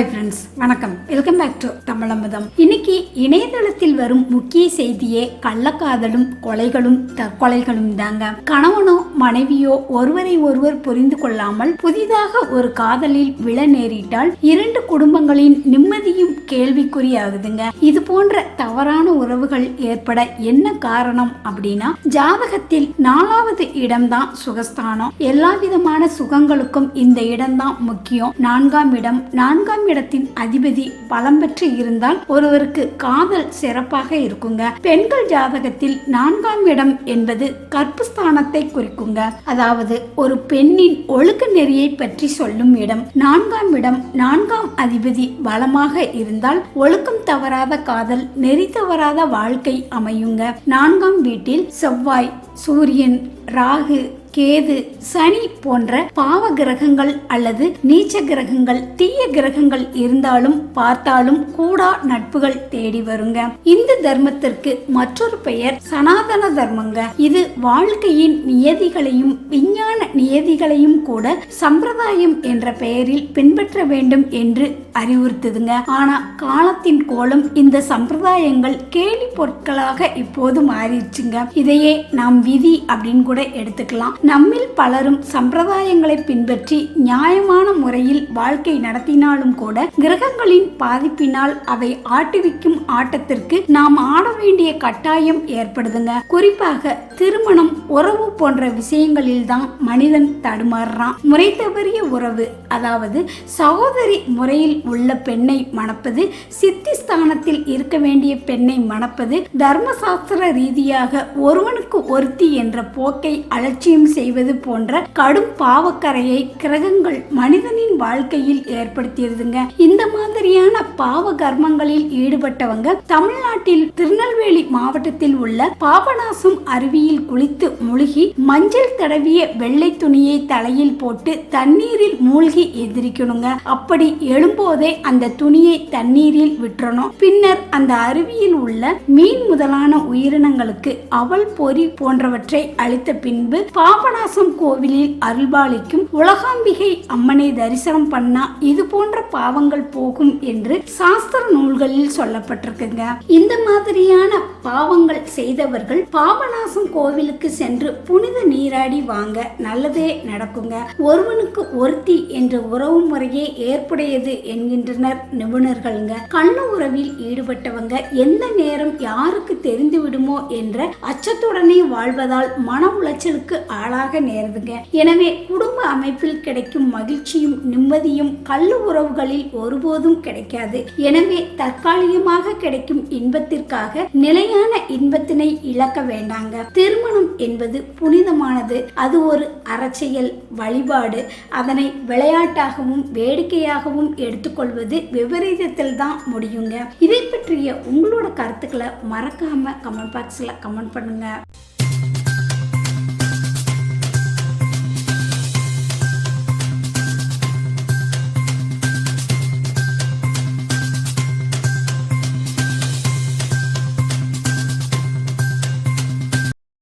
Hi friends வணக்கம். Welcome back to Tamizhamudham இன்னைக்கு இணையதளத்தில் வரும் முக்கிய செய்தியே கள்ளக்காதலும் கொலைகளும் தற்கொலைகளும் தாங்க. கணவனோ மனைவியோ ஒருவரை ஒருவர் புரிந்து கொள்ளாமல் புதிதாக ஒரு காதலில் விழ நேரிட்டால் இரண்டு குடும்பங்களின் நிம்மதியும் கேள்விக்குறியாகுதுங்க. இது போன்ற தவறான உறவுகள் ஏற்பட என்ன காரணம் அப்படின்னா ஜாதகத்தில் நாலாவது இடம்தான் சுகஸ்தானம். எல்லா விதமான சுகங்களுக்கும் இந்த இடம்தான் முக்கியம். நான்காம் இடம் நான்காம் இடத்தின் அதிபதி பலம் பெற்று இருந்தால் ஒருவருக்கு காதல் சிறப்பாக இருக்குங்க. பெண்கள் ஜாதகத்தில் நான்காம் இடம் என்பது கற்புஸ்தானத்தை குறிக்குங்க. அதாவது ஒரு பெண்ணின் ஒழுக்க நெறியை பற்றி சொல்லும் இடம். நான்காம் இடம் நான்காம் அதிபதி பலமாக இருந்தால் ஒழுக்கம் தவறாத காதல் நெறி தவறாத வாழ்க்கை அமையுங்க. நான்காம் வீட்டில் செவ்வாய் சூரியன் ராகு கேது சனி போன்ற பாவ கிரகங்கள் அல்லது நீச்ச கிரகங்கள் தீய கிரகங்கள் இருந்தாலும் பார்த்தாலும் கூடா நட்புகள் தேடி வருங்க. இந்து தர்மத்திற்கு மற்றொரு பெயர் சனாதன தர்மங்க. இது வாழ்க்கையின் நியதிகளையும் விஞ்ஞான நியதிகளையும் கூட சம்பிரதாயம் என்ற பெயரில் பின்பற்ற வேண்டும் என்று அறிவுறுத்துதுங்க. ஆனா காலத்தின் கோலம் இந்த சம்பிரதாயங்கள் கேலி பொருட்களாக இப்போது மாறிடுச்சுங்க. இதையே நாம் விதி அப்படின்னு கூட எடுத்துக்கலாம். நம்மில் பலரும் சம்பிரதாயங்களை பின்பற்றி நியாயமான முறையில் வாழ்க்கை நடத்தினாலும் கூட கிரகங்களின் பாதிப்பினால் அவை ஆட்டுவிக்கும் ஆட்டத்திற்கு நாம் ஆட வேண்டிய கட்டாயம் ஏற்படுதுங்க. குறிப்பாக திருமணம் உறவு போன்ற விஷயங்களில் தான் மனிதன் தடுமாறுறான். முறை தவறிய உறவு அதாவது சகோதரி முறையில் உள்ள பெண்ணை மணப்பது சித்தி ஸ்தானத்தில் இருக்க வேண்டிய பெண்ணை மணப்பது தர்மசாஸ்திர ரீதியாக ஒருவனுக்கு ஒருத்தி என்ற போக்கை அலட்சியம் செய்வது போன்ற கடும் பாவக்கரையை கிரகங்கள் மனிதனின் வாழ்க்கையில் ஏற்படுத்தியிருதுங்க இந்த மாதிரியான பாவ கர்மங்களில் ஈடுபட்டவங்க தமிழ்நாட்டில் திருநெல்வேலி மாவட்டத்தில் உள்ள பாபநாசம் அருவியில் குளித்து முழுகி மஞ்சள் தடவிய வெள்ளை துணியை தலையில் போட்டு தண்ணீரில் மூழ்கி எதிரிக்கணுங்க அப்படி எழும்போதே அந்த துணியை தண்ணீரில் விட்டுறணும். பின்னர் அந்த அருவியில் உள்ள மீன் முதலான உயிரினங்களுக்கு அவல் பொறி போன்றவற்றை அளித்த பின்பு பாவ பாபநாசம் கோவிலில் அருள்பாலிக்கும் உலகாம்பிகை அம்மனை தரிசனம் பண்ணா இது போன்ற பாவங்கள் போகும் என்று சாஸ்திர நூல்களில் சொல்லப்பட்டிருக்குங்க. இந்த மாதிரியான பாவங்கள் செய்தவர்கள் பாபநாசம் கோவிலுக்கு சென்று புனித நீராடி வாங்க நல்லதே நடக்குங்க. ஒருவனுக்கு ஒருத்தி என்ற உறவு முறையே ஏற்புடையது என்கின்றனர் நிபுணர்கள்ங்க. கண்ணு உறவில் ஈடுபட்டவங்க எந்த நேரம் யாருக்கு தெரிந்து விடுமோ என்ற அச்சத்துடனே வாழ்வதால் மன உளைச்சலுக்கு ஆளாக நேருதுங்க. எனவே குடும்ப அமைப்பில் கிடைக்கும் மகிழ்ச்சியும் நிம்மதியும் கள்ள உறவுகளில் ஒருபோதும் கிடைக்காது. எனவே தற்காலிகமாக கிடைக்கும் இன்பத்திற்காக முறையான இன்பத்தினை இழக்க வேண்டாங்க. திருமணம் என்பது புனிதமானது. அது ஒரு அரசியல் வழிபாடு. அதனை விளையாட்டாகவும் வேடிக்கையாகவும் எடுத்துக்கொள்வது விபரீதத்தில் தான் முடியுங்க. இதை பற்றிய உங்களோட கருத்துக்களை மறக்காம கமெண்ட் பாக்ஸில் கமெண்ட் பண்ணுங்க.